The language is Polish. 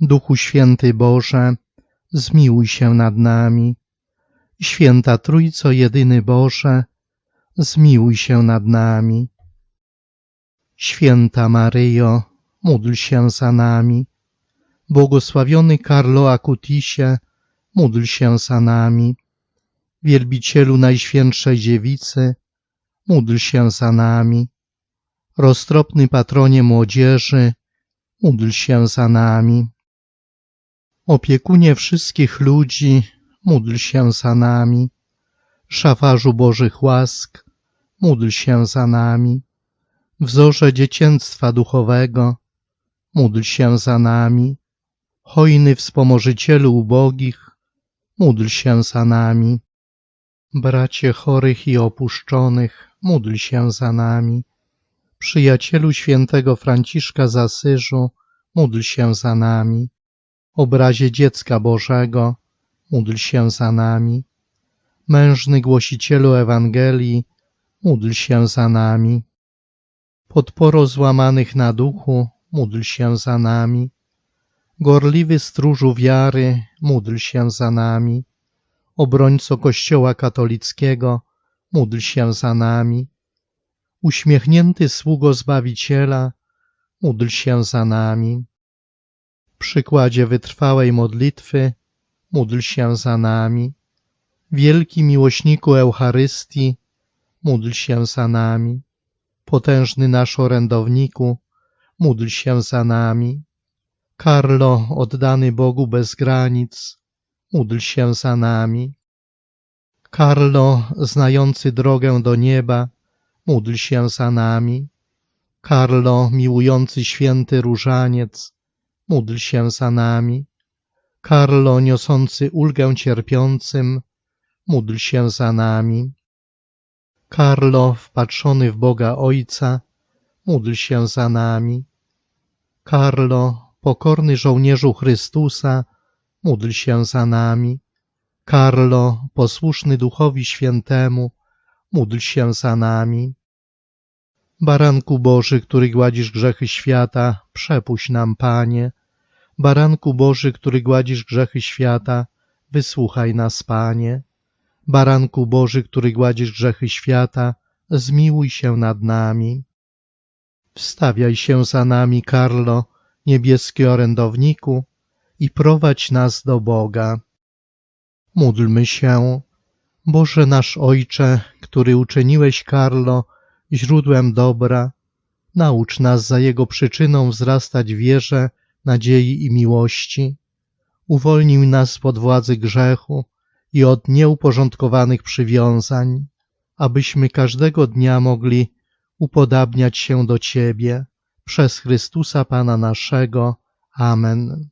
Duchu Święty Boże, zmiłuj się nad nami. Święta Trójco Jedyny Boże, zmiłuj się nad nami. Święta Maryjo, módl się za nami. Błogosławiony Karlo Akutisie, módl się za nami. Wielbicielu Najświętszej Dziewicy, módl się za nami. Roztropny patronie młodzieży, módl się za nami. Opiekunie wszystkich ludzi, módl się za nami. Szafarzu Bożych łask, módl się za nami. Wzorze dziecięctwa duchowego, módl się za nami. Hojny wspomożycielu ubogich, módl się za nami. Bracie chorych i opuszczonych, módl się za nami. Przyjacielu świętego Franciszka z Asyżu, módl się za nami. Obrazie dziecka Bożego, módl się za nami. Mężny głosicielu Ewangelii, módl się za nami. Podporo złamanych na duchu, módl się za nami. Gorliwy stróżu wiary, módl się za nami. Obrońco Kościoła katolickiego, módl się za nami. Uśmiechnięty sługo Zbawiciela, módl się za nami. Przykładzie wytrwałej modlitwy, módl się za nami. Wielki miłośniku Eucharystii, módl się za nami. Potężny nasz orędowniku, módl się za nami. Karlo, oddany Bogu bez granic, módl się za nami. Karlo, znający drogę do nieba, módl się za nami. Karlo, miłujący święty różaniec, módl się za nami. Karlo, niosący ulgę cierpiącym, módl się za nami. Karlo, wpatrzony w Boga Ojca, módl się za nami. Karlo, pokorny żołnierzu Chrystusa, módl się za nami. Karlo, posłuszny Duchowi Świętemu, módl się za nami. Baranku Boży, który gładzisz grzechy świata, przepuść nam, Panie. Baranku Boży, który gładzisz grzechy świata, wysłuchaj nas, Panie. Baranku Boży, który gładzisz grzechy świata, zmiłuj się nad nami. Wstawiaj się za nami, Karlo, niebieski orędowniku, i prowadź nas do Boga. Módlmy się. Boże nasz Ojcze, który uczyniłeś Karlo źródłem dobra, naucz nas za jego przyczyną wzrastać wierze, nadziei i miłości. Uwolnij nas spod władzy grzechu i od nieuporządkowanych przywiązań, abyśmy każdego dnia mogli upodabniać się do Ciebie przez Chrystusa Pana naszego. Amen.